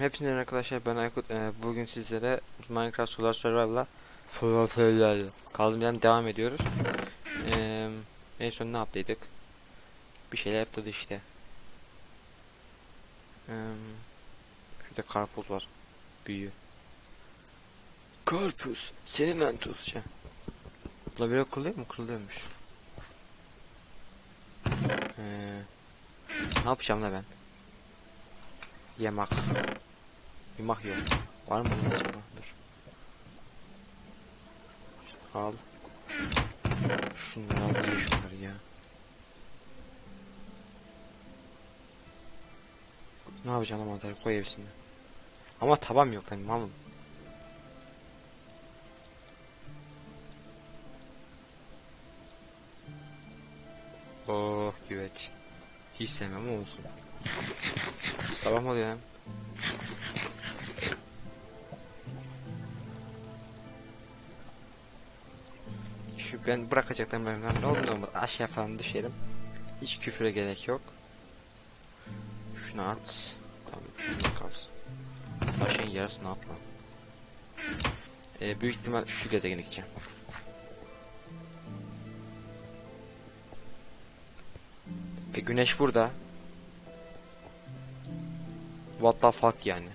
Merhaba arkadaşlar. Ben Aykut. Ee, bugün sizlere Minecraft Solar Survival'la Survival'la kaldığım yerden devam ediyoruz. Ee, En son ne yaptıydık? Bir şeyler yaptık işte. Ee, Şurada karpuz var. Büyüyor Karpuz. Seni ben tutacağım Buna böyle kırılıyor mu? Kırılıyormuş. Ee, Ne yapacağım da ben? Yemek Yemek yok. Var mı acaba? Dur. Al. Şunları al şunları ya. Ne yapacağım ama mantarı koy hepsini. Ama tavam yok benim malum. Oh güveç. Hiç sevmem olsun. Sabah mı oluyor ben bırakacaklarım ben ne ne olmaz aşağı falan düşerim. Hiç küfüre gerek yok. Şunu at. Tamam şunu kalsın. Taşın yarısını atma. Ee, büyük ihtimal şu gezegene gideceğim. E, güneş burada. What the fuck yani.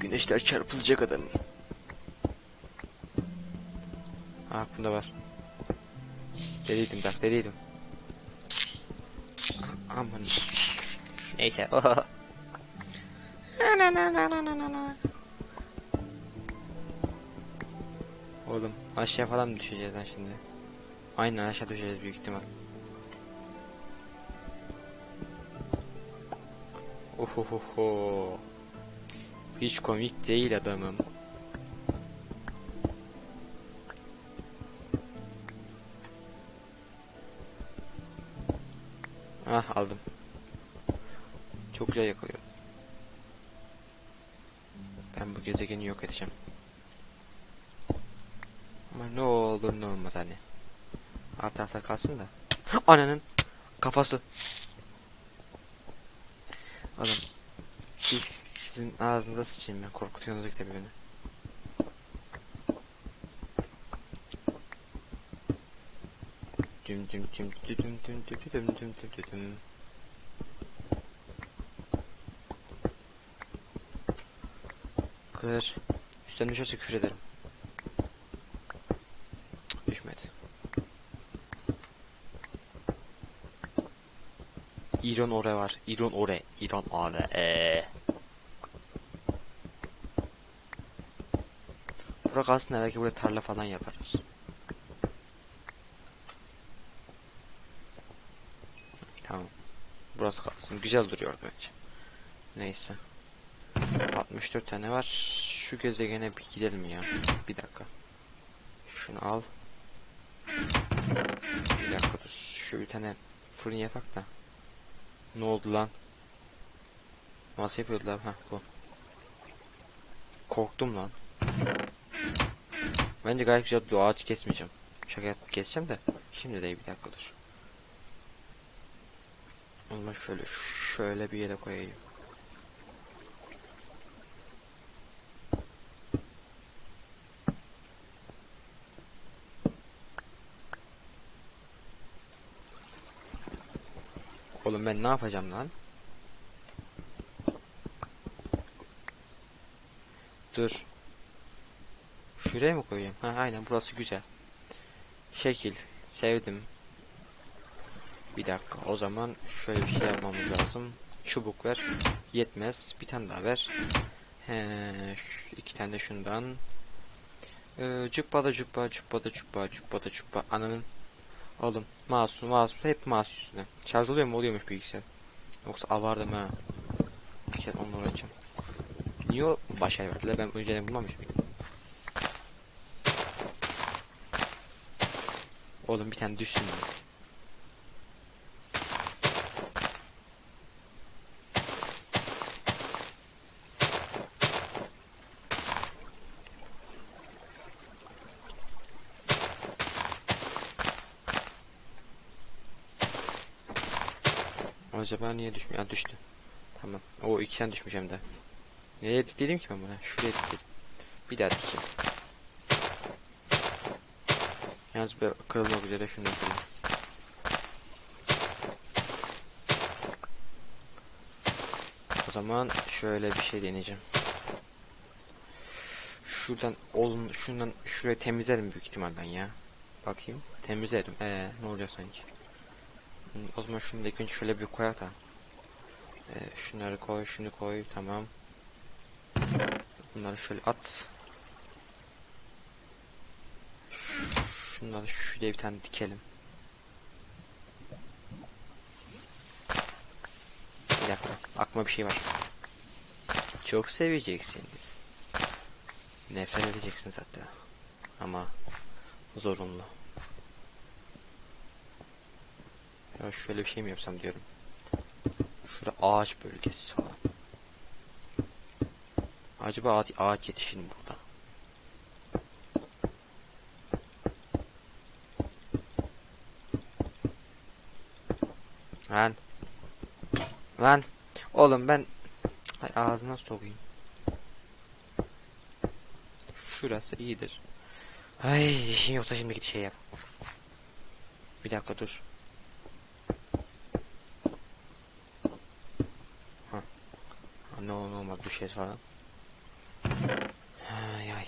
Güneşler çarpılacak adam. Bunda var. Dediydim bak dediydim. Aman. Neyse. Oğlum aşağı falan mı düşeceğiz lan şimdi? Aynen aşağı düşeceğiz büyük ihtimal. Ohohoho. Hiç komik değil adamım. Ah aldım. Çok güzel yakalıyor. Ben bu gezegeni yok edeceğim. Ama ne olur ne olmaz hani. Alt tarafta kalsın da. Ananın kafası. Oğlum siz sizin ağzınıza sıçayım ben korkutuyorsunuz tabii beni. Düm düm düm düm düm düm düm düm düm düm düm. Kır. Üstten düşerse küfür ederim. Düşmedi. İron ore var. İron ore. İron ore. Eee. Burak aslında belki buraya tarla falan yaparız. Tamam. Kalsın. Güzel duruyor bence. Neyse. 64 tane var. Şu gezegene bir gidelim ya. Bir dakika. Şunu al. Bir dakika dur. Şu bir tane fırın yapak da. Ne oldu lan? Nasıl yapıyordular? Ha bu. Korktum lan. Bence gayet güzel ağaç kesmeyeceğim. Şaka yapıp keseceğim de. Şimdi de bir dakika dur. O zaman şöyle şöyle bir yere koyayım. Oğlum ben ne yapacağım lan? Dur. Şuraya mı koyayım? Ha aynen burası güzel. Şekil. Sevdim. Bir dakika o zaman şöyle bir şey yapmamız lazım. Çubuk ver. Yetmez. Bir tane daha ver. He, iki tane de şundan. Ee, cübba da cübba, cübba da cübba, cübba da cübba. Ananın. Oğlum mouse mouse hep mouse yüzüne. Şarj oluyor mu? Oluyormuş bilgisayar. Yoksa avardım ha. Bir kere onunla uğraşacağım. Niye o başa verdiler? Ben önceden bulmamış mıydım? Oğlum bir tane düşsün ya. Acaba niye düşmüyor? Ha, düştü. Tamam. O ikiden düşmüş hem de. Nereye dikledim ki ben buna? Şuraya dikledim. Bir daha dikeyim. Yalnız bir kırılmak üzere şunu yapayım. O zaman şöyle bir şey deneyeceğim. Şuradan olun şundan şuraya temizlerim büyük ihtimal ya. Bakayım. Temizlerim. Ee, ne olacak sanki? O zaman şunu da ilk şöyle bir koyak da. Ee, şunları koy, şunu koy, tamam. Bunları şöyle at. Şunları şuraya bir tane dikelim. Bir dakika, aklıma bir şey var. Çok seveceksiniz. Nefret edeceksiniz hatta. Ama zorunlu. Ya şöyle bir şey mi yapsam diyorum. Şurada ağaç bölgesi falan. Acaba ağaç, ağaç yetişir mi burada? Lan. Lan. Oğlum ben Hay ağzına sokayım. Şurası iyidir. Ay işin yoksa şimdi git şey yap. Bir dakika dur. Ha. Ha, Ne ne olmaz düşer falan. Ay ay.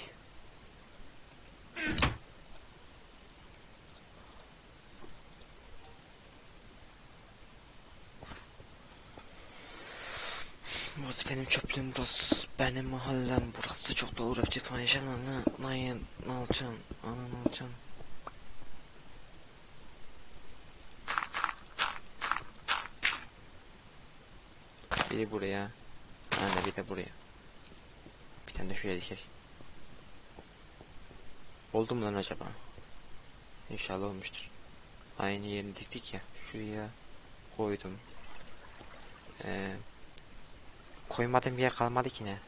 Burası benim çöplüğüm burası. Benim mahallem burası. Çok da uğraştı falan yaşanan ne, ne, ne alacaksın? Ana ne alacaksın? Biri buraya. De bir de buraya. Bir tane de şuraya dikey. Oldu mu lan acaba? İnşallah olmuştur. Aynı yerini diktik ya. Şuraya koydum. Ee, koymadığım bir yer kalmadı ki ne?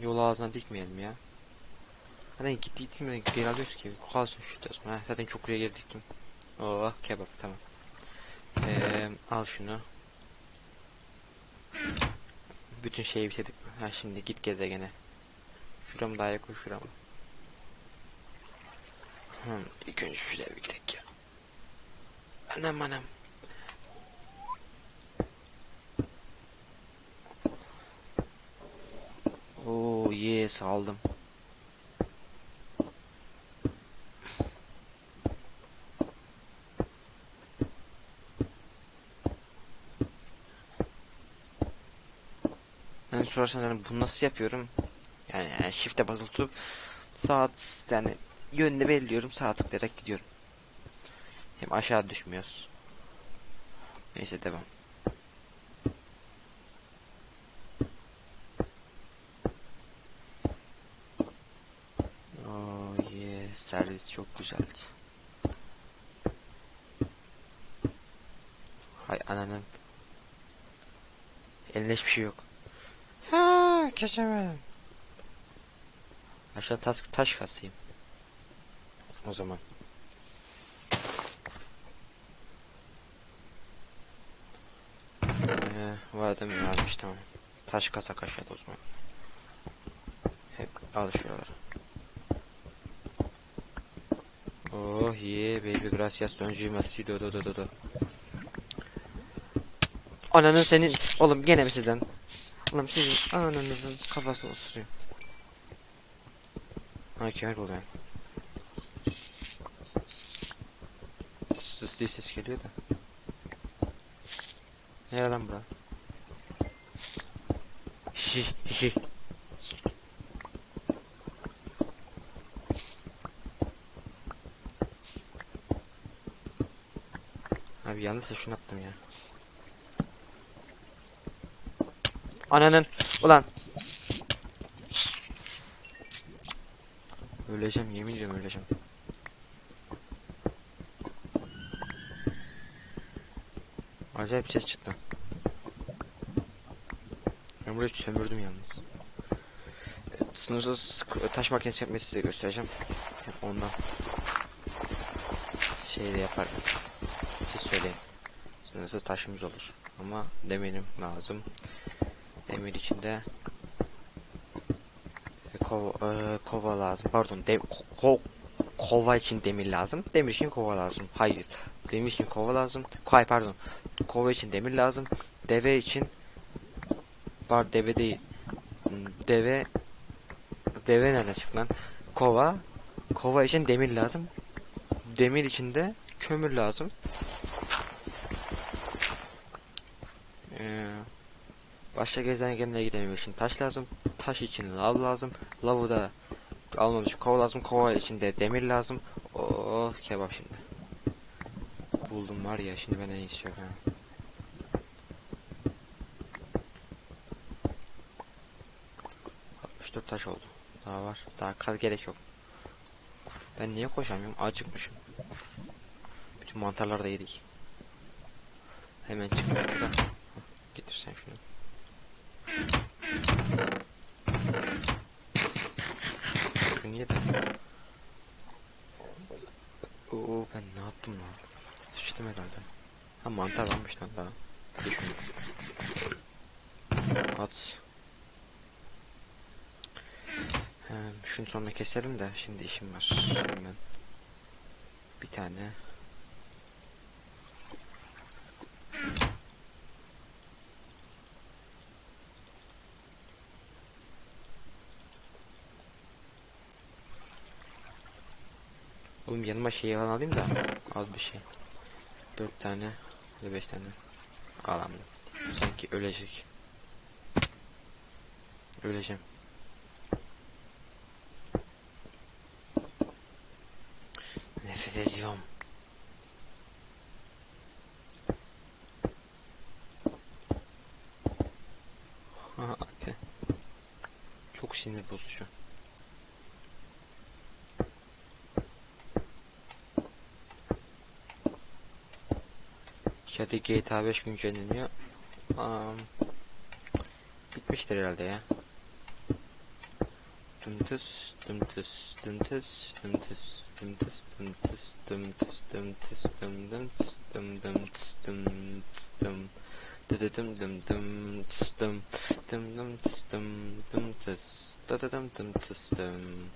Yol ağzına dikmeyelim ya. Zaten gitti gittim geri alıyoruz ki. Kalsın şu da. Ha, zaten çok buraya geri diktim. Oh kebap tamam. Ee, al şunu. Bütün şeyi bitirdik. Ha şimdi git gezegene. Şuram daha yakın şuram. Hmm, ilk önce şuraya bir gidelim ya. Anam anam. Oo yes aldım. Ben sorarsan yani bunu nasıl yapıyorum? Yani, yani shift'e basılı saat yani yönünü belirliyorum sağa tıklayarak gidiyorum. Hem aşağı düşmüyoruz. Neyse devam. Oh yeah, servis çok güzeldi. Hay ananın. Elinde hiçbir şey yok. Ha, geçemedim. Aşağı taş, taş kasayım. O zaman. Ee, vardı mı varmış tamam. Taş kasa aşağıda o zaman. Hep al şuraları. Oh yeah baby gracias donju merci do do do do do. Ananın senin oğlum gene mi sizden? Oğlum sizin ananızın kafasını osuruyor. Ha kemer oldu yani. Sıslı ses geliyor da. Nere lan bura? Hi hi. Abi yanlışsa şunu attım ya. Ananın ulan. Öleceğim yemin ediyorum öleceğim. Acayip ses çıktı. Ben burayı sömürdüm yalnız. Evet, Sınırsız taş makinesi yapmayı size göstereceğim. Hep ondan. Şey de yaparız. Siz söyleyin. Sınırsız taşımız olur. Ama demirim lazım. Demir içinde e, kova, e, kova lazım. Pardon, ko- ko- kova için demir lazım. Demir için kova lazım. Hayır. Demir için kova lazım. Hayır pardon. Kova için demir lazım. Deve için var deve değil. Hmm, Deve deve nereden çıktı lan? Kova kova için demir lazım. Demir için de kömür lazım. Başka gezegenlere gidebilmek için taş lazım. Taş için lav lazım. Lavı da almam için kova lazım. Kova için de demir lazım. Oh kebap şimdi. Buldum var ya şimdi benden iyisi yok ha. Dört taş oldu. Daha var. Daha kaz gerek yok. Ben niye koşamıyorum? Acıkmışım. Bütün mantarları da yedik. Hemen çıkmış burada. Getirsen şunu. Şunu ye de. Oo ben ne yaptım lan? Sıçtım herhalde. Ha mantar varmış lan daha. Düşün. At. Hem şunu sonra keserim de şimdi işim var. Hemen. Bir tane. Oğlum yanıma şey falan alayım da az bir şey. Dört tane ya beş tane alalım. Sanki ölecek. Öleceğim. Nefret ediyorum. Çok sinir bozucu. İçeride GTA 5 güncelleniyor. Am, bitmiştir herhalde ya. Dımtıs, dımtıs, dımtıs, dımtıs, dımtıs, dımtıs, dımtıs, dım dımtıs, dım dımtıs, dımtıs, dım. Dım dım dım. Dım dım dım dım. Dıdıdım dım tıs dım.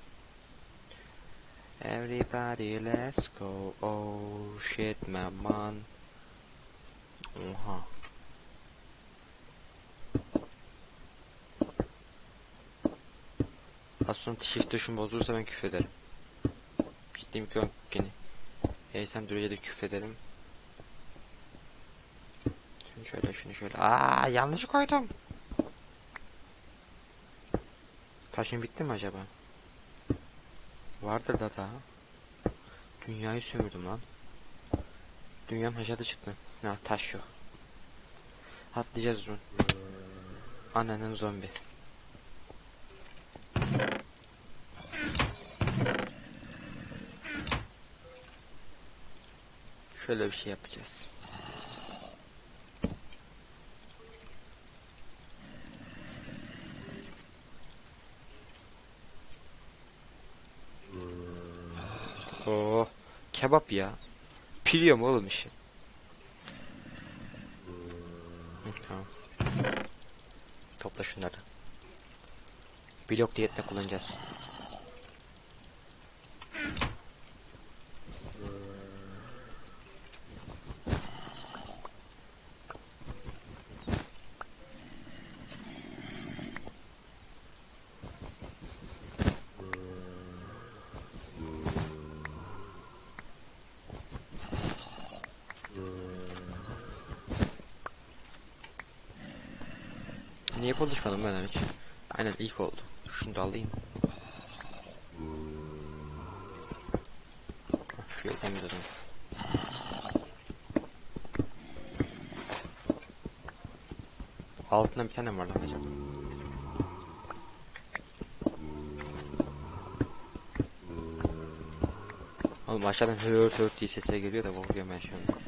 Everybody let's go. Oh shit my man. Oha. Sonra shift tuşum bozulursa ben küfrederim. Ciddiyim ki gene. Heyecan derecede küfrederim. Şunu şöyle şunu şöyle. Aa yanlış koydum. Taşın bitti mi acaba? Vardır da daha. Dünyayı sömürdüm lan. Dünyanın haşadı çıktı. Ha taş yok. Atlayacağız uzun. Ananın zombi. Şöyle bir şey yapacağız. Oh, kebap ya. Biliyorum oğlum işi. Tamam. Topla şunları. Blok diyetine kullanacağız. Niye konuşmadım ben hiç? Aynen ilk oldu. Şunu da alayım. Hah, Şuraya temizledim. Altında bir tane var lan acaba? Oğlum aşağıdan hört hört diye sesler geliyor da korkuyorum ben şu an.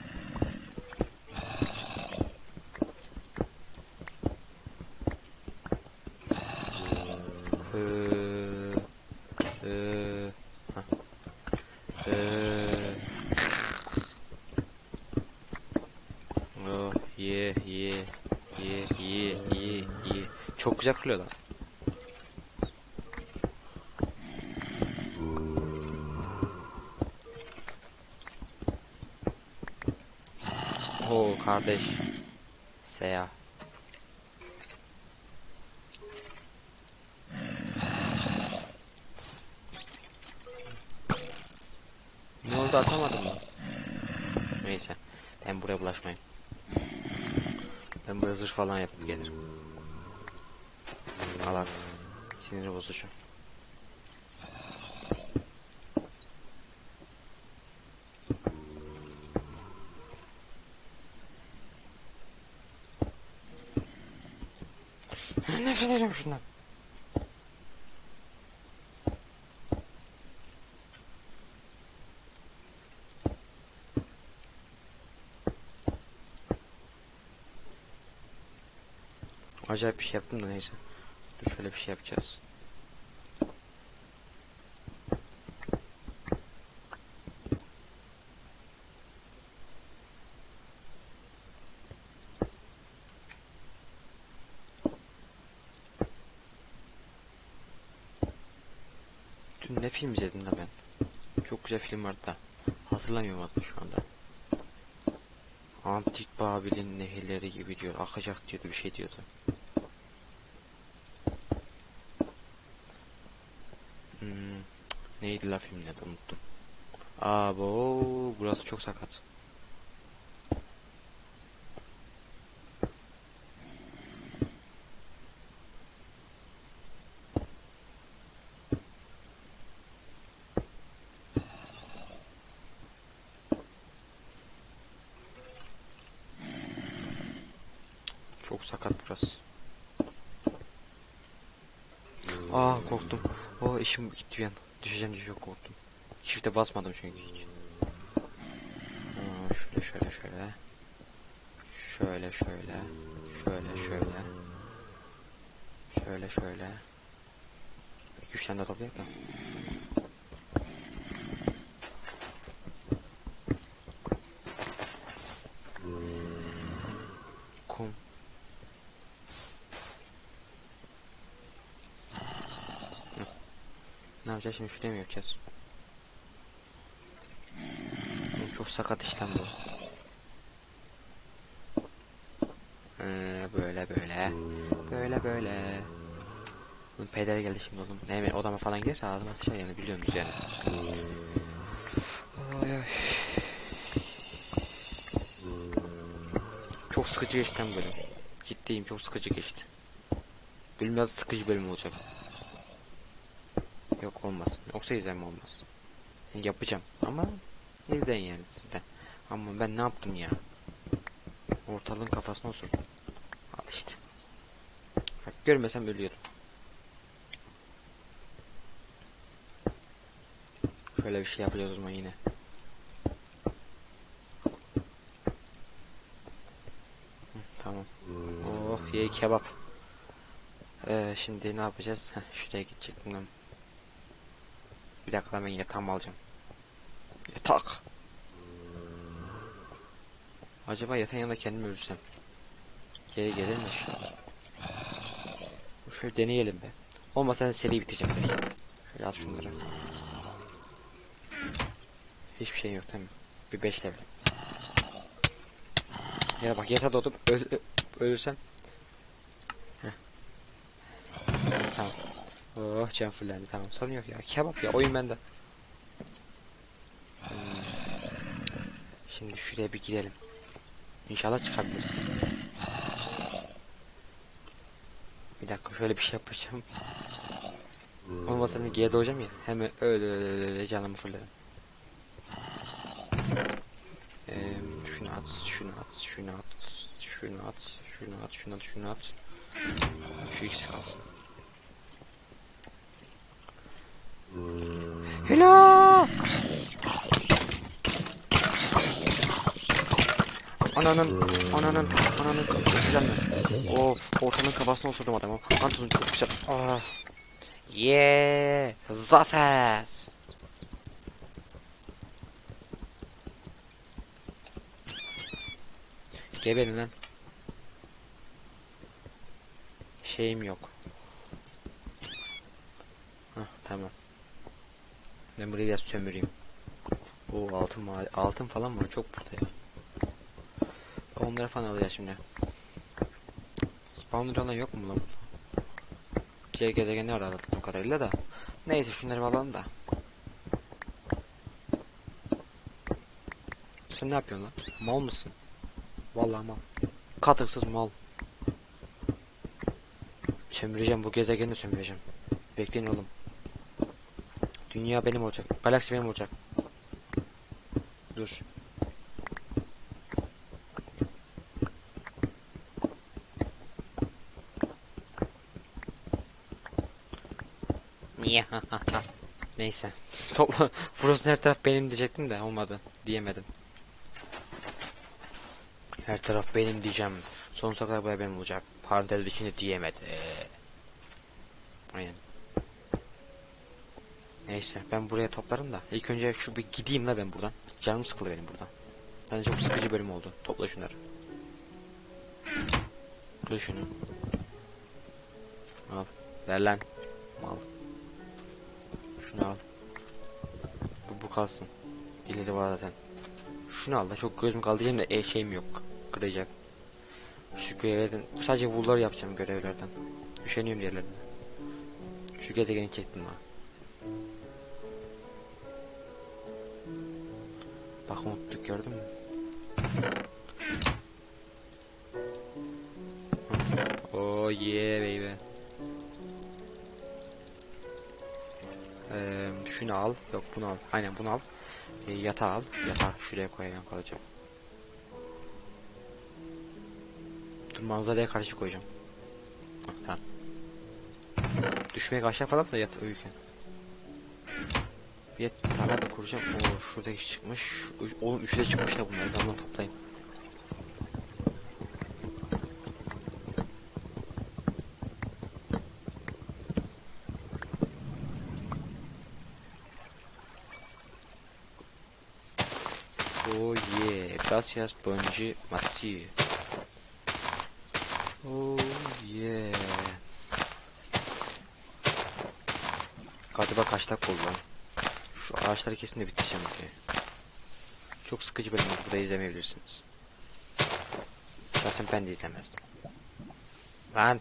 Ee, ee, hah. Ee. Ye ye ye ye ye ye. Çok güzel kırılıyor lan. Oo kardeş. Seya. Ne oldu atamadım mı? Neyse. Ben buraya bulaşmayayım. Ben buraya zırh falan yapıp gelirim. Alak. Siniri bozucu. Nefret ediyorum şundan. Acayip bir şey yaptım da neyse. Dur şöyle bir şey yapacağız. Dün ne film izledim de ben? Çok güzel film vardı da. Hatırlamıyorum adını şu anda. Antik Babil'in nehirleri gibi diyor. Akacak diyordu bir şey diyordu. Hmm, cık, neydi la filmin adı unuttum. Abo burası çok sakat. Çok sakat burası. Aa korktum. O işim gitti bir an. Düşeceğim diye çok korktum. Çifte basmadım çünkü hiç. Şöyle şöyle şöyle. Şöyle şöyle. Şöyle şöyle. Şöyle şöyle. İki üç tane de toplayalım da. Ne yapacağız şimdi şuraya mı yapacağız? Çok sakat işlem bu. Ee, böyle böyle. Böyle böyle. Bunun pedere geldi şimdi oğlum. Ne odama falan gelirse ağzıma sıçar yani biliyorsunuz yani. Oy oy. Çok sıkıcı geçti bölüm. Ciddiyim çok sıkıcı geçti. Bölüm sıkıcı bölüm olacak. Olmaz. Yoksa izleme olmaz. Yapacağım ama izleyin yani sizden. Ama ben ne yaptım ya? Ortalığın kafasına osurdum. Al işte. Bak, görmesem ölüyordum. Şöyle bir şey yapacağız o yine. Tamam. Oh ye kebap. Ee, şimdi ne yapacağız? Heh, şuraya gidecektim. Bir dakika ben yatağımı alacağım. Yatak. Acaba yatağın yanında kendimi ölsem. Geri gelir mi inşallah? Şöyle deneyelim be. Olmasa seri biteceğim. Şöyle at şunları. Hiçbir şey yok mi? Bir 5 level. Ya bak yatağa doğup öl ölürsem. Heh. Tamam. Oh can fullendi tamam sorun yok ya. Kebap ya oyun bende. Şimdi şuraya bir girelim. İnşallah çıkabiliriz. Bir dakika şöyle bir şey yapacağım. Olmasa ne G'ye doğacağım ya. Hemen öyle öyle öyle, canımı fullerim. Ee, şunu at, şunu at, şunu at, şunu at, şunu at, şunu at, şunu at. Şu ikisi kalsın. Hello. Ananın, ananın, ananın güzel mi? Of, ortanın kafasına osurdum adamı. Antuzun çok güzel. Ah. Yeah, zafer. Geberin lan. Şeyim yok. Hah, tamam. Ben burayı biraz sömüreyim. O altın altın falan var çok burada ya. Onları falan alacağız şimdi. Spawner alan yok mu lan burada? Diğer gezegeni aradım kadarıyla da. Neyse şunları alalım da. Sen ne yapıyorsun lan? Mal mısın? Vallahi mal. Katıksız mal. Sömüreceğim bu gezegeni sömüreceğim. Bekleyin oğlum. Dünya benim olacak. Galaksi benim olacak. Dur. Niye? Neyse. Topla. Burası her taraf benim diyecektim de olmadı. Diyemedim. Her taraf benim diyeceğim. Sonsuza kadar buraya benim olacak. Parantez içinde diyemedi. Aynen. Neyse ben buraya toplarım da. İlk önce şu bir gideyim la ben buradan. Canım sıkıldı benim buradan. Bence çok sıkıcı bölüm oldu. Topla şunları. Dur şunu. Al. Ver lan. Al. Şunu al. Bu, bu kalsın. İleri var zaten. Şunu al da çok gözüm kaldı diyeceğim de e şeyim yok. Kıracak. Şu görevlerden sadece bunları yapacağım görevlerden. Üşeniyorum diğerlerine. Şu gezegeni çektim ha. Bak unuttuk gördün mü? Oh yeah baby. Ee, şunu al. Yok bunu al. Aynen bunu al. Ee, yatağı al. Yatağı şuraya koyacağım kalacağım. Dur manzaraya karşı koyacağım. Hah, tamam. Düşmeye aşağı falan da yat uyurken. Bir kuracağım. Oo şuradaki çıkmış. Oğlum üçü de çıkmış da bunları. Ben bunu toplayayım. Oh yeah. Gracias, Bonji, Masi. Oh yeah. Galiba kaç dakika oldu lan? Ağaçları kesin de bitişeceğim diye. Çok sıkıcı bölüm. Burada izlemeyebilirsiniz. Şahsen ben de izlemezdim. Lan.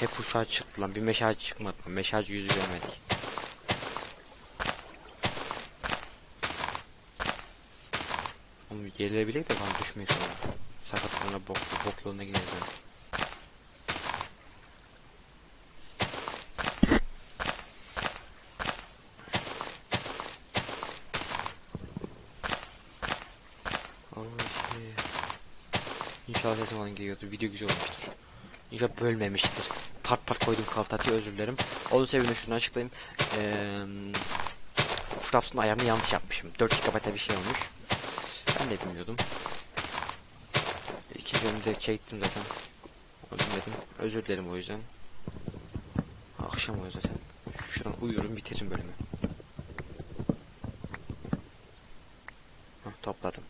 Hep uşağı çıktı lan. Bir meşale çıkmadı. Meşalci yüzü görmedik. Bilek de bana düşmeyi sonra. Sakatlığına bok, bok yoluna shit. İnşallah sesim falan geliyordur. Video güzel olmuştur. İnşallah bölmemiştir. Part part koydum kaltatı özür dilerim. Onun sebebini şunu açıklayayım. Eee Fraps'ın ayarını yanlış yapmışım. 4 GB'da bir şey olmuş. Ben de bilmiyordum. İkinci bölümü de çektim zaten. Bilmedim. Özür dilerim o yüzden. Akşam oluyor zaten. Şuradan uyuyorum bitiririm bölümü. Hah, topladım.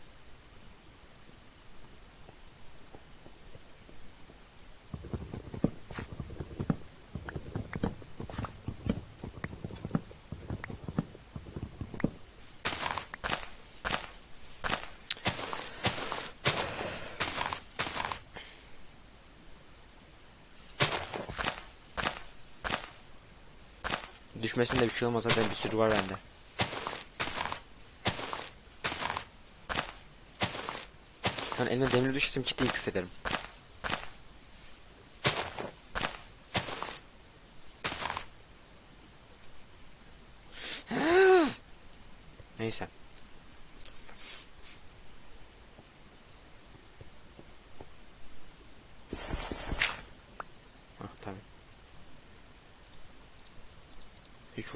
Düşmesinde bir şey olmaz zaten bir sürü var bende. Yani elime demir düşersem ciddi küfrederim. Neyse.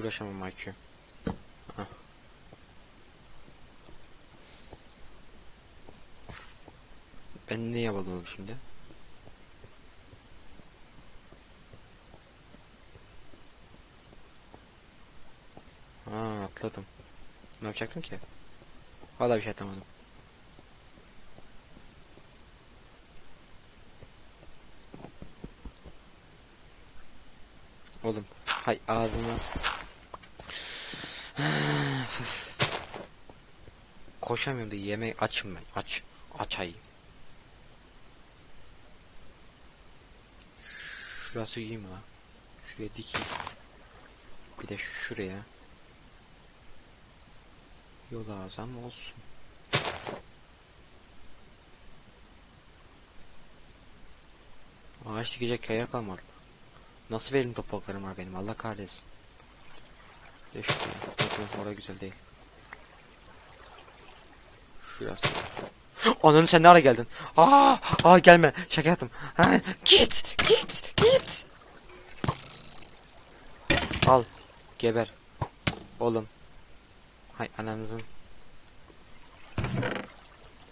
uğraşamam IQ. Ben ne yapalım şimdi? Ha atladım. Ne yapacaktım ki? Valla bir şey atlamadım. Oğlum hay ağzıma Koşamıyorum da yemek açım ben aç aç ayım Şurası iyi mi lan? Şuraya dikeyim Bir de şuraya Yol azam olsun Ağaç dikecek yer kalmadı Nasıl verim topraklarım var benim Allah kahretsin. De şuraya. Orada güzel değil. Şurası. Ananı sen ne ara geldin? Aa, aa gelme. Şaka yaptım. Ha, git, git, git. Al. Geber. Oğlum. Hay ananızın.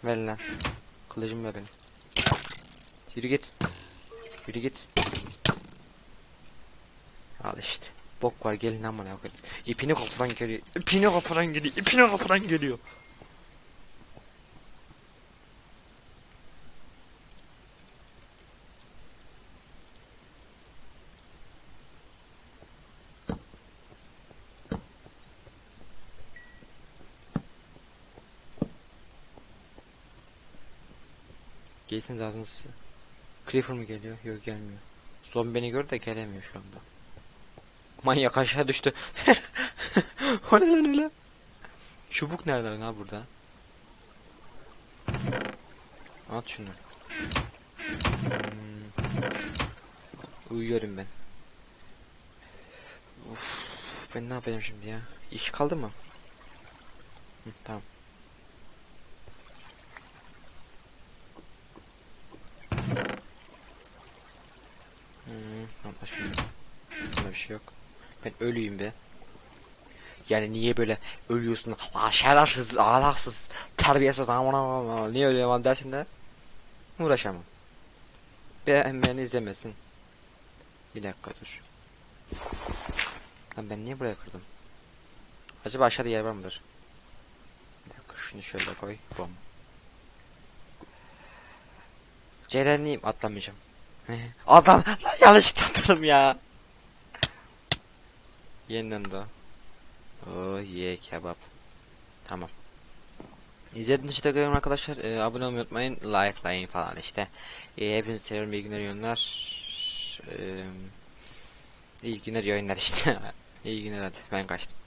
Ver lan. Kılıcım ver benim. Yürü git. Yürü git. Al işte. Bok var gelin aman ya. İpini koparan geliyor. İpini koparan geliyor. İpini koparan geliyor. Zaten size. Creeper mı geliyor? Yok gelmiyor. Zombi beni gör de gelemiyor şu anda. Manyak aşağı düştü. o ne lan öyle? Çubuk nerede lan ha burada? At şunu. Hmm. Uyuyorum ben. Uf, ben ne yapacağım şimdi ya? İş kaldı mı? Hı, tamam. Hmm, anlaşıldı. Bunda bir şey yok. Ben ölüyüm be. Yani niye böyle ölüyorsun? Aa şerefsiz, ahlaksız, terbiyesiz aman aman aman. Niye ölüyorum lan dersin de? Uğraşamam. Ben beni izlemesin. Bir dakika dur. Lan ben niye buraya kırdım? Acaba aşağıda yer var mıdır? Bir dakika şunu şöyle koy. Bom. Cerenliyim atlamayacağım. Adam yanlış atladım ya. Yeniden de. Oh ye kebap. Tamam. İzlediğiniz için teşekkür arkadaşlar. Ee, abone olmayı unutmayın. Likelayın falan işte. Ee, hepinizi seviyorum. İyi günler, iyi günler. Ee, günler, iyi işte. iyi günler hadi. Ben kaçtım.